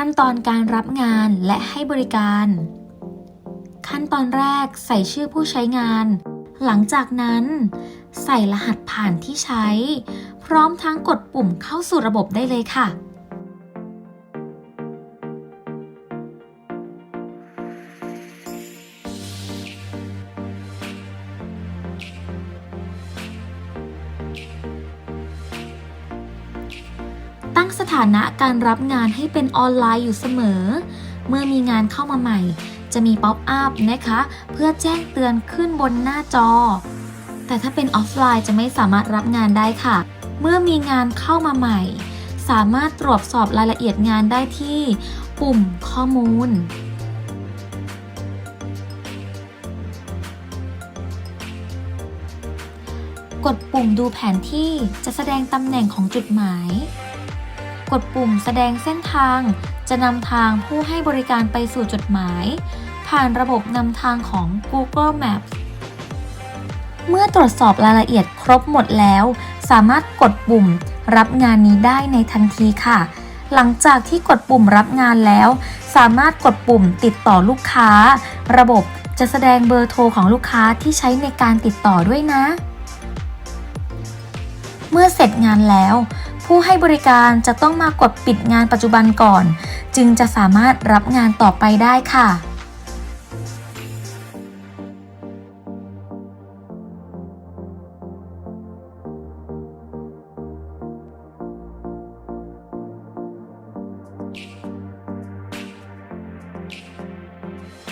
ขั้นตอนการรับงานและให้บริการ ขั้นตอนแรกใส่ชื่อผู้ใช้งาน หลังจากนั้น ใส่รหัสผ่านที่ใช้ พร้อมทั้งกดปุ่มเข้าสู่ระบบได้เลยค่ะ ตั้งสถานะการรับงานให้เป็นออนไลน์อยู่เสมอ เมื่อมีงานเข้ามาใหม่ จะมีป๊อปอัพนะคะ เพื่อแจ้งเตือนขึ้นบนหน้าจอ แต่ถ้าเป็นออฟไลน์จะไม่สามารถรับงานได้ค่ะ เมื่อมีงานเข้ามาใหม่ สามารถตรวจสอบรายละเอียดงานได้ที่ ปุ่มข้อมูลกดปุ่มดูแผนที่จะแสดงตำแหน่งของจุดหมาย กดปุ่มแสดงเส้นทาง จะนำทางผู้ให้บริการไปสู่จุดหมาย ผ่านระบบนำทางของ Google Maps เมื่อตรวจสอบรายละเอียดครบหมดแล้ว สามารถกดปุ่มรับงานนี้ได้ในทันทีค่ะ หลังจากที่กดปุ่มรับงานแล้ว สามารถกดปุ่มติดต่อลูกค้า ระบบจะแสดงเบอร์โทรของลูกค้าที่ใช้ในการติดต่อด้วยนะ เมื่อเสร็จงานแล้ว ผู้ให้บริการจะต้องมากดปิดงานปัจจุบันก่อน จึงจะสามารถรับงานต่อไปได้ค่ะ